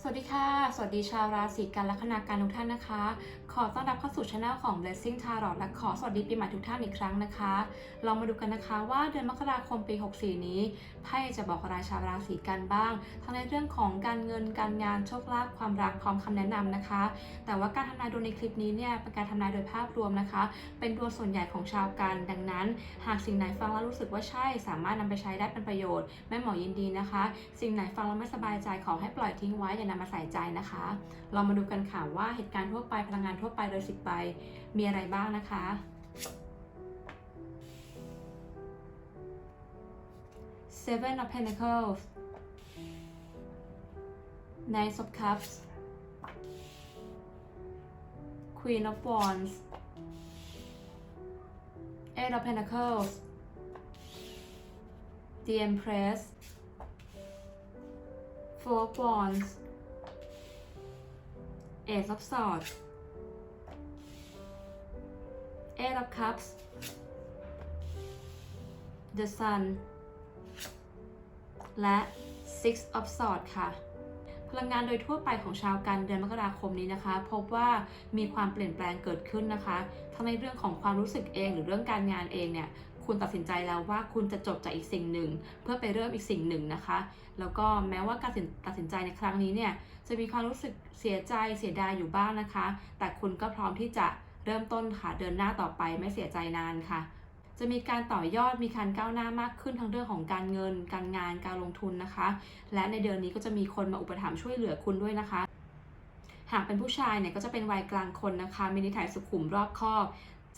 สวัสดีค่ะ สวัสดีชาวราศีกันและคณาการทุกท่านนะคะ ขอต้อนรับเข้าสู่ช anel ของ Blessing Tarot และขอสวัสดีปีใหม่ทุกท่านอีกครั้งนะคะเรามาดูกันนะคะว่าเดือนมกราคมปี 64 นี้ไพ่จะบอกอะไรชาวราศีกันบ้าง ทั้งในเรื่องของการเงินการงานโชคลาภความรักพร้อมคำแนะนำนะคะ แต่ว่าการทำนายดวงในคลิปนี้เนี่ยเป็นการทำนายโดยภาพรวมนะคะ เป็นดวงส่วนใหญ่ของชาวกัน ดังนั้น หากสิ่งไหนฟังแล้วรู้สึกว่าใช่ สามารถนำไปใช้ได้เป็นประโยชน์แม่หมอยินดีนะคะ สิ่งไหนฟังแล้วไม่สบายใจขอให้ปล่อยทิ้งไว้อย่านำมาใส่ใจนะคะ เรามาดูกันค่ะว่าเหตุการณ์ทั่วไปพลังงานทั่วไปโดยสิบใบมีอะไรบ้างนะคะ Seven of Pentacles Nine of Cups Queen of Wands Eight of Pentacles The Empress Four of Wands Ace of Swords Eight of Cups The Sun และ Six of Swords ค่ะ พลังงานโดยทั่วไปของชาวกันเดือนมกราคมนี้นะคะ พบว่ามีความเปลี่ยนแปลงเกิดขึ้นนะคะ ทั้งในเรื่องของความรู้สึกเองหรือเรื่องการงานเองเนี่ย คุณตัดสินใจแล้วว่าคุณจะจบจากอีกสิ่งหนึ่ง เพื่อไปเริ่มอีกสิ่งหนึ่งนะคะ แล้วก็แม้ว่าการตัดสินใจในครั้งนี้เนี่ยจะมีความรู้สึกเสียใจเสียดายอยู่บ้างนะคะ แต่คุณก็พร้อมที่จะเริ่มต้นค่ะเดินหน้าต่อไปไม่เสียใจนานค่ะ จะมีการต่อยอดมีการก้าวหน้ามากขึ้นทั้งเรื่องของการเงิน การงานการลงทุนนะคะ และในเดือนนี้ก็จะมีคนมาอุปถัมภ์ช่วยเหลือคุณด้วยนะคะหากเป็นผู้ชายเนี่ยก็จะเป็นวัยกลางคนนะคะ มีนิสัยสุขุมรอบคอบ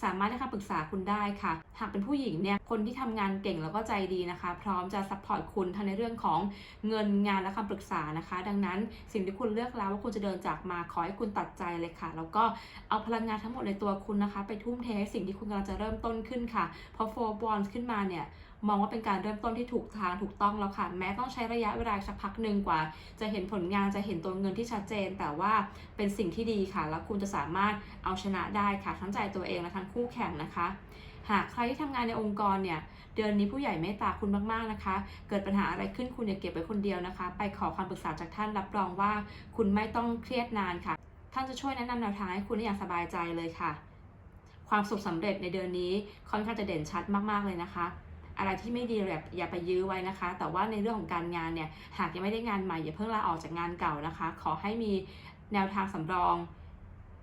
สามารถให้คำปรึกษาคุณได้ค่ะ หากเป็นผู้หญิงเนี่ยคนที่ทำงานเก่งแล้วก็ใจดีนะคะ พร้อมจะซัพพอร์ตคุณทั้งในเรื่องของเงินงานและคำปรึกษานะคะ ดังนั้นสิ่งที่คุณเลือกแล้วว่าคุณจะเดินจากมาขอให้คุณตัดใจเลยค่ะ แล้วก็เอาพลังงานทั้งหมดในตัวคุณนะคะ ไปทุ่มเทให้สิ่งที่คุณกำลังจะเริ่มต้นขึ้นค่ะพอโฟร์บอลขึ้นมาเนี่ย มองว่าเป็นการเริ่มต้นที่ถูกทางถูกต้องแล้วค่ะ แม้ต้องใช้ระยะเวลาสักพักหนึ่งกว่า จะเห็นผลงานจะเห็นตัวเงินที่ชัดเจน แต่ว่าเป็นสิ่งที่ดีค่ะ แล้วคุณจะสามารถเอาชนะได้ค่ะ ทั้งใจตัวเองและทั้งคู่แข่งนะคะ หากใครที่ทำงานในองค์กรเนี่ยเดือนนี้ผู้ใหญ่เมตตาคุณมากๆนะคะ เกิดปัญหาอะไรขึ้นคุณอย่าเก็บไว้คนเดียวนะคะ ไปขอคำปรึกษาจากท่านรับรองว่า คุณไม่ต้องเครียดนานค่ะ ท่านจะช่วยแนะนำแนวทางให้คุณได้อย่างสบายใจเลยค่ะ ความสุขสำเร็จในเดือนนี้ค่อนข้างจะเด่นชัดมากๆเลยนะคะ อะไรที่ไม่ดีแบบอย่าไปยื้อไว้นะคะ แต่ว่าในเรื่องของการงานเนี่ยหากยังไม่ได้งานใหม่อย่าเพิ่งลาออกจากงานเก่านะคะ ขอให้มีแนวทางสำรอง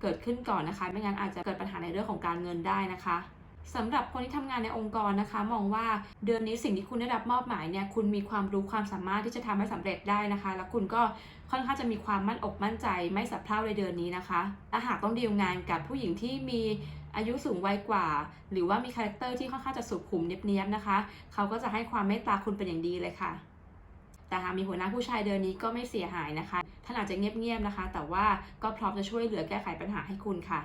เกิดขึ้นก่อนนะคะ ไม่งั้นอาจจะเกิดปัญหาในเรื่องของการเงินได้นะคะ สำหรับคนที่ทำงานในองค์กรนะคะ มองว่าเดือนนี้สิ่งที่คุณได้รับมอบหมายเนี่ยคุณมีความรู้ความสามารถที่จะทำให้สำเร็จได้นะคะ แล้วคุณก็ค่อนข้างจะมีความมั่นอกมั่นใจไม่สับเพร่าในเดือนนี้นะคะและหากต้องดีลงานกับผู้หญิงที่มีอายุสูงวัยกว่า หรือว่ามีคาแรคเตอร์ที่ค่อนข้างจะสุขุมเนียบๆนะคะ เขาก็จะให้ความเมตตาคุณเป็นอย่างดีเลยค่ะ แต่หากมีหัวหน้าผู้ชายเดือนนี้ก็ไม่เสียหายนะคะท่านอาจจะเงียบๆนะคะ แต่ว่าก็พร้อมจะช่วยเหลือแก้ไขปัญหาให้คุณค่ะ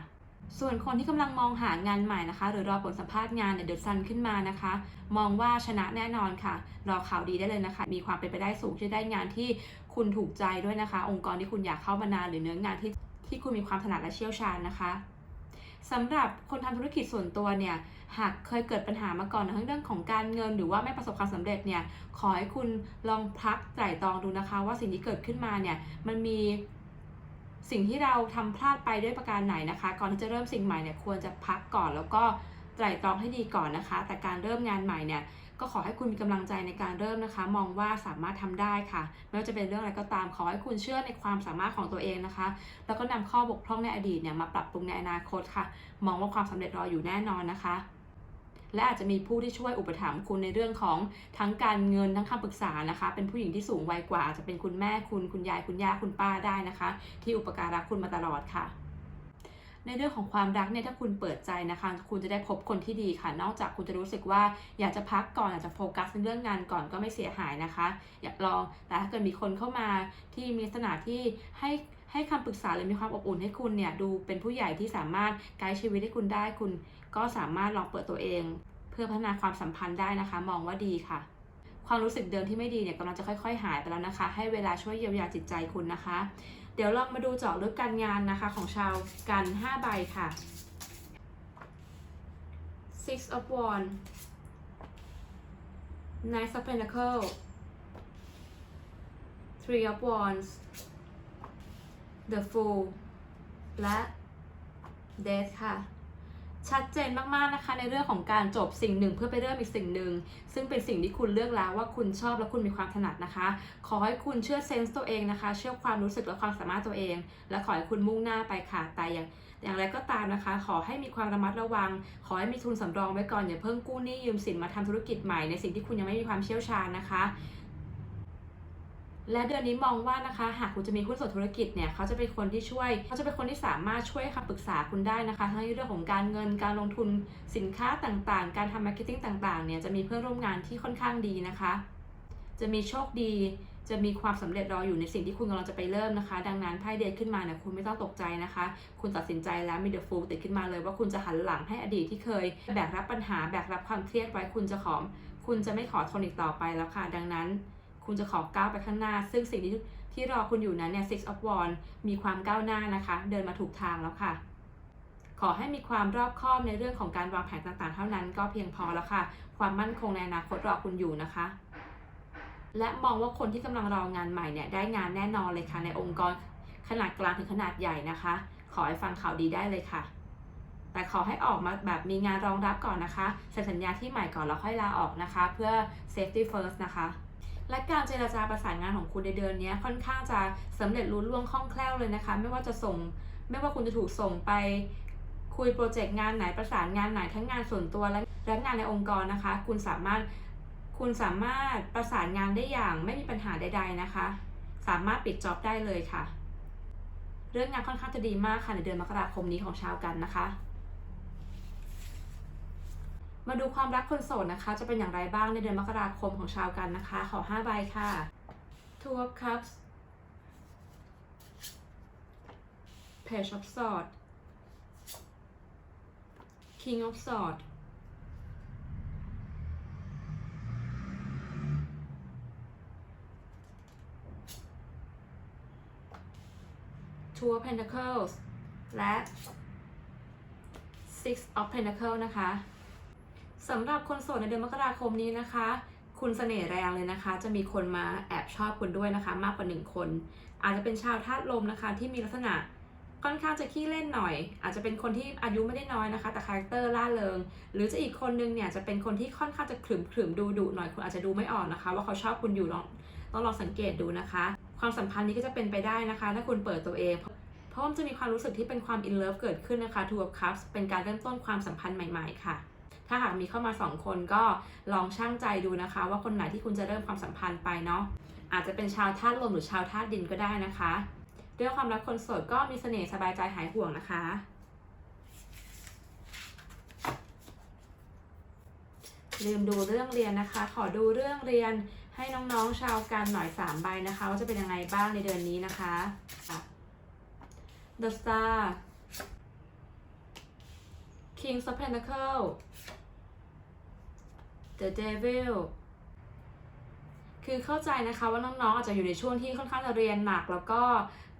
ส่วนคนที่กำลังมองหางานใหม่นะคะ หรือรอผลสัมภาษณ์งานเนี่ยเดือดซันขึ้นมานะคะ มองว่าชนะแน่นอนค่ะ รอข่าวดีได้เลยนะคะ มีความเป็นไปได้สูงที่จะได้งานที่คุณถูกใจด้วยนะคะ องค์กรที่คุณอยากเข้ามานานหรือเนื้องานที่ที่คุณมีความถนัดและเชี่ยวชาญนะคะสำหรับคนทำธุรกิจส่วนตัวเนี่ย หากเคยเกิดปัญหามาก่อนทั้งเรื่องของการเงิน หรือว่าไม่ประสบความสำเร็จเนี่ย ขอให้คุณลองพักไตร่ตรองดูนะคะ ว่าสิ่งที่เกิดขึ้นมาเนี่ย มันมี สิ่งที่เราทำพลาดไปด้วยประการไหนนะคะ ก่อนที่จะเริ่มสิ่งใหม่เนี่ยควรจะพักก่อนแล้วก็ไตร่ตรองให้ดีก่อนนะคะ แต่การเริ่มงานใหม่เนี่ยก็ขอให้คุณมีกำลังใจในการเริ่มนะคะ มองว่าสามารถทำได้ค่ะไม่ว่าจะเป็นเรื่องอะไรก็ตามขอให้คุณเชื่อในความสามารถของตัวเองนะคะ แล้วก็นำข้อบกพร่องในอดีตเนี่ยมาปรับปรุงในอนาคตค่ะ มองว่าความสำเร็จรออยู่แน่นอนนะคะ และอาจจะมีผู้ที่ช่วยอุปถัมภ์คุณในเรื่องของทั้งการเงินทั้งคำปรึกษานะคะ เป็นผู้หญิงที่สูงวัยกว่าอาจจะเป็นคุณแม่คุณคุณยายคุณย่าคุณป้าได้นะคะ ที่อุปการะคุณมาตลอดค่ะในเรื่องของความรักเนี่ยถ้าคุณเปิดใจนะคะ คุณจะได้พบคนที่ดีค่ะ นอกจากคุณจะรู้สึกว่าอยากจะพักก่อนอยากจะโฟกัสในเรื่องงานก่อนก็ไม่เสียหายนะคะ อยากลองแต่ถ้าเกิดมีคนเข้ามาที่มีลักษณะที่ให้ ให้คำปรึกษาหรือมีความอบอุ่นให้คุณเนี่ยดูเป็นผู้ใหญ่ที่สามารถไกด์ชีวิตให้คุณได้ คุณก็สามารถลองเปิดตัวเอง เพื่อพัฒนาความสัมพันธ์ได้นะคะ มองว่าดีค่ะ ความรู้สึกเดิมที่ไม่ดีเนี่ยกำลังจะค่อย ๆ หายไปแล้วนะคะ ให้เวลาช่วยเยียวยาจิตใจคุณนะคะ เดี๋ยวลองมาดูเจาะลึกการงานนะคะของชาวกัน 5 ใบค่ะ six of wands nine of pentacles three of wands The Fool และ Death ค่ะ ชัดเจนมากๆนะคะในเรื่องของการจบสิ่งหนึ่งเพื่อไปเริ่มอีกสิ่งหนึ่ง ซึ่งเป็นสิ่งที่คุณเลือกแล้วว่าคุณชอบและคุณมีความถนัดนะคะ ขอให้คุณเชื่อเซนส์ตัวเองนะคะ เชื่อความรู้สึกและความสามารถตัวเอง และขอให้คุณมุ่งหน้าไปค่ะแต่อย่างอย่างไรก็ตามนะคะ ขอให้มีความระมัดระวัง ขอให้มีทุนสำรองไว้ก่อนอย่าเพิ่งกู้หนี้ยืมสินมาทำธุรกิจใหม่ในสิ่งที่คุณยังไม่มีความเชี่ยวชาญนะคะ และเดือนนี้มองว่านะคะ หากคุณจะมีหุ้นส่วนธุรกิจเนี่ยเขาจะเป็นคนที่ช่วยเขาจะเป็นคนที่สามารถช่วยคำปรึกษาคุณได้นะคะทั้งในเรื่องของการเงินการลงทุนสินค้าต่างๆ การทำมาร์เก็ตติ้งต่างๆเนี่ยจะมีเพื่อนร่วมงานที่ค่อนข้างดีนะคะ จะมีโชคดี จะมีความสำเร็จรออยู่ในสิ่งที่คุณกำลังจะไปเริ่มนะคะ ดังนั้นไพ่เดทขึ้นมาเนี่ยคุณไม่ต้องตกใจนะคะ คุณตัดสินใจแล้วมีเดอะฟูลติดขึ้นมาเลยว่าคุณจะหันหลังให้อดีตที่เคย แบกรับปัญหาแบกรับความเครียดไว้คุณจะขอมคุณจะไม่ขอทนอีกต่อไปแล้วค่ะ ดังนั้น คุณจะขอก้าวไปข้างหน้า ซึ่งสิ่งที่ที่รอคุณอยู่นั้นเนี่ย Six of Wands มีความก้าวหน้านะคะ เดินมาถูกทางแล้วค่ะ ขอให้มีความรอบคอบในเรื่องของการวางแผนต่างๆ เท่านั้นก็เพียงพอแล้วค่ะ ความมั่นคงในอนาคตรอคุณอยู่นะคะ และมองว่าคนที่กำลังรองานใหม่เนี่ยได้งานแน่นอนเลยค่ะในองค์กรขนาดกลางถึงขนาดใหญ่นะคะ ขอให้ฟังข่าวดีได้เลยค่ะ แต่ขอให้ออกมาแบบมีงานรองรับก่อนนะคะเซ็นสัญญาที่ใหม่ก่อนแล้วค่อยลาออกนะคะ เพื่อ safety first นะคะ และการเจรจาประสานงานของคุณในเดือนนี้ค่อนข้างจะสำเร็จรุ่ล่วงคล่องแคล่วเลยนะคะ ไม่ว่าจะส่ง ไม่ว่าคุณจะถูกส่งไปคุยโปรเจกต์งานไหนประสานงานไหนทั้งงานส่วนตัวและและงานในองค์กรนะคะ คุณสามารถคุณสามารถประสานงานได้อย่างไม่มีปัญหาใด ๆนะคะ สามารถปิดจ็อบได้เลยค่ะ เรื่องงานค่อนข้างจะดีมากค่ะในเดือนมกราคมนี้ของชาวกันนะคะ มาดูความรักคนโสดนะคะ จะเป็นอย่างไรบ้างในเดือนมกราคมของชาวกันนะคะ ขอ 5 ใบค่ะ Two of Cups Page of Swords King of Swords Two of Pentacles และ Six of Pentacles นะคะ สำหรับคนโสดในเดือนมกราคมนี้นะคะ คุณเสน่ห์แรงเลยนะคะ จะมีคนมาแอบชอบคุณด้วยนะคะ มากกว่าหนึ่งคน อาจจะเป็นชาวธาตุลมนะคะ ที่มีลักษณะค่อนข้างจะขี้เล่นหน่อย อาจจะเป็นคนที่อายุไม่ได้น้อยนะคะ แต่คาแรคเตอร์ล่าเริง หรือจะอีกคนนึงเนี่ยจะเป็นคนที่ค่อนข้างจะขรึมขรึมดูดุหน่อยคุณอาจจะดูไม่ออกนะคะ ว่าเขาชอบคุณอยู่ลองต้องลองสังเกตดูนะคะ ความสัมพันธ์นี้ก็จะเป็นไปได้นะคะ ถ้าคุณเปิดตัวเองเพราะมันจะมีความรู้สึกที่เป็นความ in love เกิดขึ้นนะคะ Two of Cups เป็นการเริ่มต้นความสัมพันธ์ใหม่ ๆ ค่ะ ถ้าหากมีเข้ามา 2 คนก็ลองช่างใจดูนะคะ ว่าคนไหนที่คุณจะเริ่มความสัมพันธ์ไปเนาะอาจจะเป็นชาวธาตุลมหรือชาวธาตุดินก็ได้นะคะด้วยความรักคนโสดก็มีเสน่ห์สบายใจหายห่วงนะคะลืมดูเรื่องเรียนนะคะ ขอดูเรื่องเรียนให้น้องๆชาวกันหน่อย3ใบนะคะว่าจะเป็นยังไงบ้างในเดือนนี้นะคะค่ะ The Star King of Pentacles The Devil คือเข้าใจนะคะว่าน้องๆอาจจะอยู่ในช่วงที่ค่อนข้างจะเรียนหนัก แล้วก็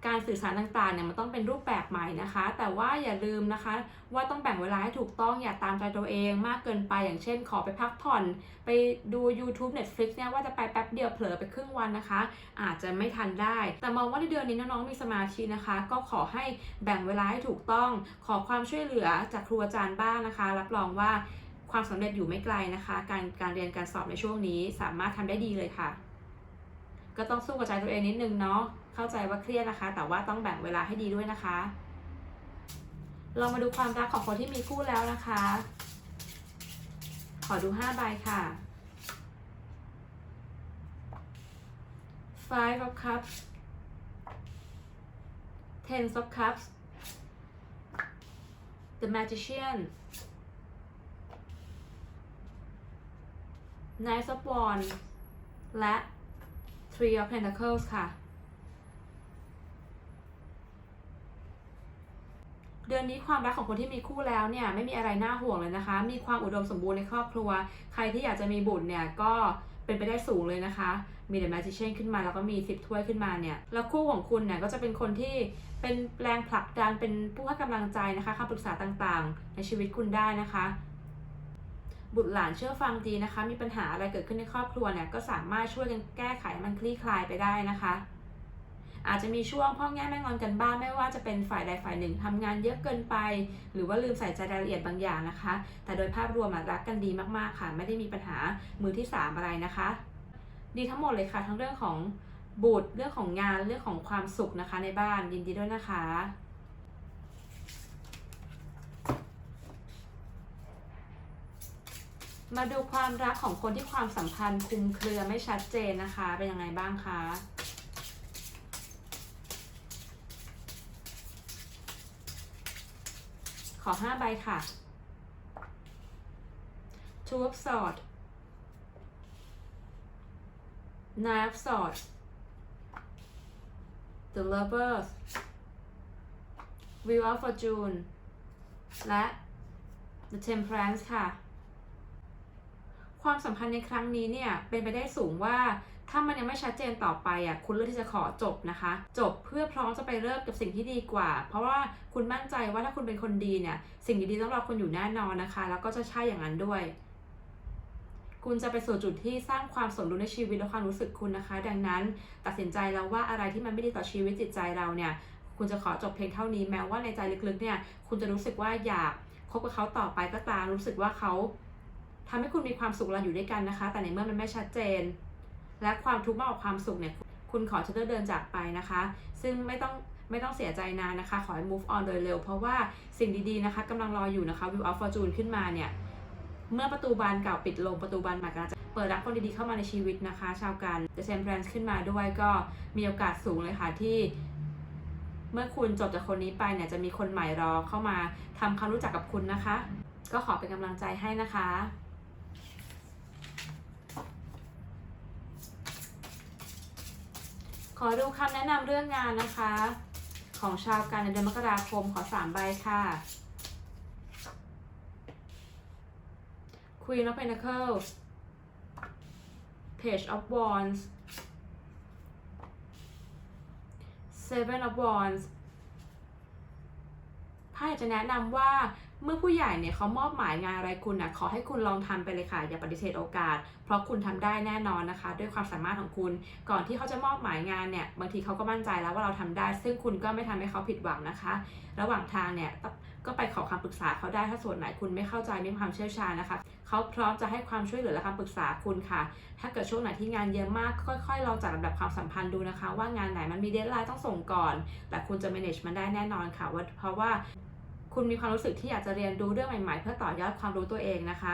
การสื่อสารต่างๆเนี่ยมันต้องเป็นรูปแบบใหม่นะคะ แต่ว่าอย่าลืมนะคะ ว่าต้องแบ่งเวลาให้ถูกต้องอย่าตามใจตัวเองมากเกินไปอย่างเช่น ขอไปพักผ่อน ไปดู YouTube Netflix เนี่ยว่าจะไปแป๊บเดียวเผลอไปครึ่งวันนะคะ อาจจะไม่ทันได้ แต่มองว่าในเดือนนี้น้องๆมีสมาธินะคะ ก็ขอให้แบ่งเวลาให้ถูกต้อง ขอความช่วยเหลือจากครูอาจารย์บ้างนะคะ รับรองว่า ความสำเร็จอยู่ไม่ไกลนะคะ การการเรียนการสอบในช่วงนี้สามารถทำได้ดีเลยค่ะ ก็ต้องสู้กับใจตัวเองนิดนึงเนาะเข้าใจว่าเครียดนะคะ แต่ว่าต้องแบ่งเวลาให้ดีด้วยนะคะเรามาดูความรักของคนที่มีคู่แล้วนะคะ ขอดู5ใบค่ะ Five of Cups Ten of Cups The Magician Knight of Wands และ Three of Pentacles ค่ะ เดือนนี้ความรักของคนที่มีคู่แล้วเนี่ย ไม่มีอะไรน่าห่วงเลยนะคะ มีความอุดมสมบูรณ์ในครอบครัว ใครที่อยากจะมีบุตรเนี่ยก็เป็นไปได้สูงเลยนะคะ มี The Magician ขึ้นมาแล้วก็มีสิบถ้วยขึ้นมาเนี่ย แล้วคู่ของคุณเนี่ยก็จะเป็นคนที่เป็นแรงผลักดัน เป็นผู้ให้กำลังใจนะคะคำปรึกษาต่างๆ ในชีวิตคุณได้นะคะ บุตรหลานเชื่อฟังดีนะคะ มีปัญหาอะไรเกิดขึ้นในครอบครัวเนี่ยก็สามารถช่วยกันแก้ไขมันคลี่คลายไปได้นะคะ อาจจะมีช่วงพ่อแง่แม่งอนกันบ้างไม่ว่าจะเป็นฝ่ายใดฝ่ายหนึ่งทำงานเยอะเกินไป หรือว่าลืมใส่ใจรายละเอียดบางอย่างนะคะ แต่โดยภาพรวมรักกันดีมากๆค่ะ ไม่ได้มีปัญหามือที่สามอะไรนะคะ ดีทั้งหมดเลยค่ะ ทั้งเรื่องของบุตรเรื่องของงานเรื่องของความสุขนะคะในบ้านยินดีด้วยนะคะ มาดูความรักของคนที่ความสัมพันธ์คลุมเครือไม่ชัดเจนนะคะ เป็นยังไงบ้างคะขอห้าใบค่ะ Two of Swords Nine of Swords The Lovers Wheel of Fortune และ The Temperance ค่ะ ความสัมพันธ์ในครั้งนี้เนี่ยเป็นไปได้สูงว่าถ้ามันยังไม่ชัดเจนต่อไปอะคุณเลือกที่จะขอจบนะคะ จบเพื่อพร้อมจะไปเริ่มกับสิ่งที่ดีกว่า เพราะว่าคุณมั่นใจว่าถ้าคุณเป็นคนดีเนี่ยสิ่งดีๆต้องรอคุณอยู่แน่นอนนะคะ แล้วก็จะใช่อย่างนั้นด้วย คุณจะไปสู่จุดที่สร้างความสมดุลในชีวิตและความรู้สึกคุณนะคะ ดังนั้นตัดสินใจแล้วว่าอะไรที่มันไม่ดีต่อชีวิตจิตใจเราเนี่ยคุณจะขอจบเพียงเท่านี้แม้ว่าในใจลึกๆเนี่ยคุณจะรู้สึกว่าอยากคบกับเขาต่อไปก็ตามรู้สึกว่าเขา ทำให้คุณมีความสุขเราอยู่ด้วยกันนะคะ แต่ในเมื่อมันไม่ชัดเจน และความทุกข์มากกว่าความสุขเนี่ย คุณขอจะเลือกเดินจากไปนะคะ ซึ่งไม่ต้องไม่ต้องเสียใจนานนะคะ ขอให้ move on โดยเร็ว เพราะว่าสิ่งดีๆนะคะกำลังรออยู่นะคะ view of fortune ขึ้นมาเนี่ย เมื่อประตูบานเก่าปิดลงประตูบานใหม่กำลังจะเปิดรับคนดีๆเข้ามาในชีวิตนะคะ ชาวกัน The Temperance ขึ้นมาด้วยก็มีโอกาสสูงเลยค่ะที่ เมื่อคุณจบจากคนนี้ไปเนี่ยจะมีคนใหม่รอเข้ามาทำความรู้จักกับคุณนะคะ ก็ขอเป็นกำลังใจให้นะคะ ข อดูคำแนะนำเรื่องงานนะคะ ของชาวกันในเดือนมกราคมขอสามใบค่ะ Queen of Pentacles Page of Wands Seven of Wands ไพ่จะแนะนำว่า เมื่อผู้ใหญ่เนี่ยเขามอบหมายงานอะไรคุณนะขอให้คุณลองทำไปเลยค่ะ อย่าปฏิเสธโอกาส เพราะคุณทำได้แน่นอนนะคะ ด้วยความสามารถของคุณ ก่อนที่เขาจะมอบหมายงานเนี่ยบางทีเขาก็มั่นใจแล้วว่าเราทำได้ ซึ่งคุณก็ไม่ทำให้เขาผิดหวังนะคะ ระหว่างทางเนี่ยก็ไปขอคำปรึกษาเขาได้ถ้าส่วนไหนคุณไม่เข้าใจไม่มีความเชี่ยวชาญนะคะเขาพร้อมจะให้ความช่วยเหลือและคำปรึกษาคุณค่ะ ถ้าเกิดช่วงไหนที่งานเยอะมากค่อยๆลองจัดลำดับความสัมพันธ์ดูนะคะ ว่างานไหนมันมีเดทไลน์ต้องส่งก่อน แต่คุณจะ manage มันได้แน่นอนค่ะว่าเพราะว่า คุณมีความรู้สึกที่อยากจะเรียนรู้เรื่องใหม่ๆ เพื่อต่อยอดความรู้ตัวเองนะคะ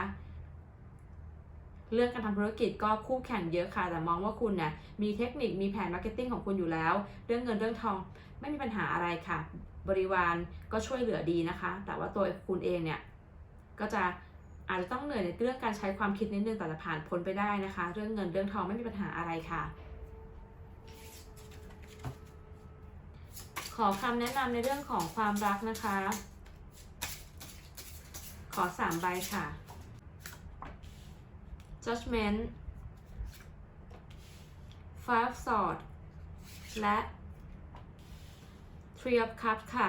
เรื่องการทำธุรกิจก็คู่แข่งเยอะค่ะ แต่มองว่าคุณเนี่ยมีเทคนิคมีแผนมาร์เก็ตติ้งของคุณอยู่แล้ว เรื่องเงินเรื่องทองไม่มีปัญหาอะไรค่ะ บริวารก็ช่วยเหลือดีนะคะ แต่ว่าตัวคุณเองเนี่ยก็จะอาจจะต้องเหนื่อยในเรื่องการใช้ความคิดนิดนึงแต่จะผ่านพ้นไปได้นะคะ เรื่องเงินเรื่องทองไม่มีปัญหาอะไรค่ะ ขอคำแนะนำในเรื่องของความรักนะคะ อสามใบค่ะ judgment five Sword และ three of cups ค่ะ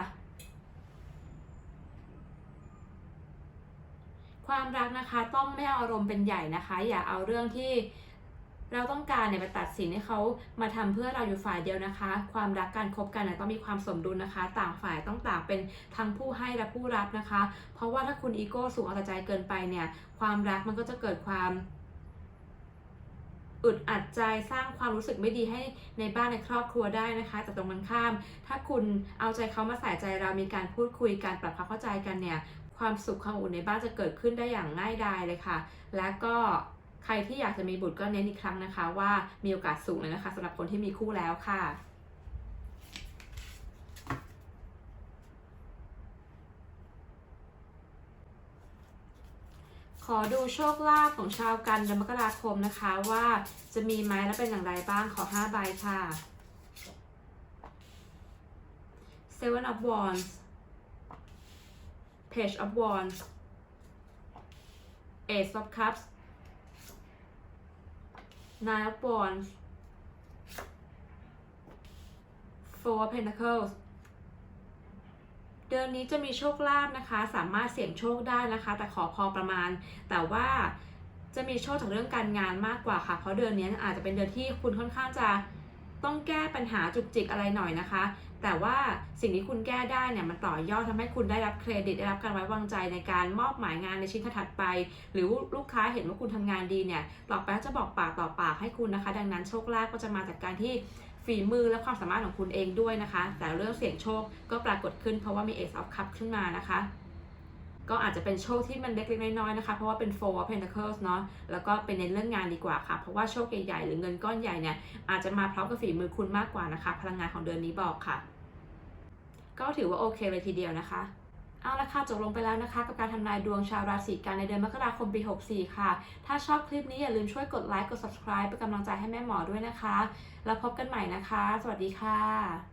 ความรักนะคะต้องไม่เอาอารมณ์เป็นใหญ่นะคะ อย่าเอาเรื่องที่ เราต้องการเนี่ยไปตัดสินให้เขามาทำเพื่อเราอยู่ฝ่ายเดียวนะคะ ความรักการคบกันเนี่ยต้องมีความสมดุลนะคะ ต่างฝ่ายต้องต่างเป็นทั้งผู้ให้และผู้รับนะคะ เพราะว่าถ้าคุณอีโก้สูงเอาแต่ใจเกินไปเนี่ย ความรักมันก็จะเกิดความอึดอัดใจสร้างความรู้สึกไม่ดีให้ในบ้านในครอบครัวได้นะคะแต่ตรงกันข้าม ถ้าคุณเอาใจเขามาใส่ใจเรามีการพูดคุยการปรับความเข้าใจกันเนี่ย ความสุขความอบอุ่นในบ้านจะเกิดขึ้นได้อย่างง่ายดายเลยค่ะ และก็ ใครที่อยากจะมีบุตรก็เน้นอีกครั้งนะคะ ว่ามีโอกาสสูงเลยนะคะสำหรับคนที่มีคู่แล้วค่ะขอดูโชคลาภของชาวกันเดือนมกราคมนะคะว่าจะมีไหมและเป็นอย่างไรบ้างขอ 5 ใบค่ะ Seven of Wands Page of Wands Ace of Cups Nine of Wands Four of Pentacles เดือนนี้จะมีโชคลาภนะคะ สามารถเสี่ยงโชคได้นะคะ แต่ขอพอประมาณ แต่ว่าจะมีโชคจากเรื่องการงานมากกว่าค่ะ เพราะเดือนนี้อาจจะเป็นเดือนที่คุณค่อนข้างจะ ต้องแก้ปัญหาจุกจิกอะไรหน่อยนะคะ แต่ว่าสิ่งที่คุณแก้ได้เนี่ยมันต่อยอดทำให้คุณได้รับเครดิตได้รับการไว้วางใจในการมอบหมายงานในชิ้นถัดไป หรือลูกค้าเห็นว่าคุณทำงานดีเนี่ยต่อไปก็จะบอกปากต่อปากให้คุณนะคะ ดังนั้นโชคลาภก็จะมาจากการที่ฝีมือและความสามารถของคุณเองด้วยนะคะ แต่เรื่องเสี่ยงโชคก็ปรากฏขึ้นเพราะว่ามี Ace of Cup ขึ้นมานะคะ ก็อาจจะเป็นโชคที่มันเล็กๆน้อยๆนะคะ เพราะว่าเป็น Four of Pentacles เนาะแล้วก็เป็นในเรื่องงานดีกว่าค่ะ เพราะว่าโชคใหญ่ๆหรือเงินก้อนใหญ่เนี่ยอาจจะมาพร้อมกับฝีมือคุณมากกว่านะคะ พลังงานของเดือนนี้บอกค่ะ ก็ถือว่าโอเคเลยทีเดียวนะคะเอาละค่ะจบลงไปแล้วนะคะ กับการทำนายดวงชาวราศีกันในเดือนมกราคมปี 64 ค่ะ ถ้าชอบคลิปนี้อย่าลืมช่วยกดไลค์กด subscribe เป็นกำลังใจให้แม่หมอด้วยนะคะ แล้วพบกันใหม่นะคะ สวัสดีค่ะ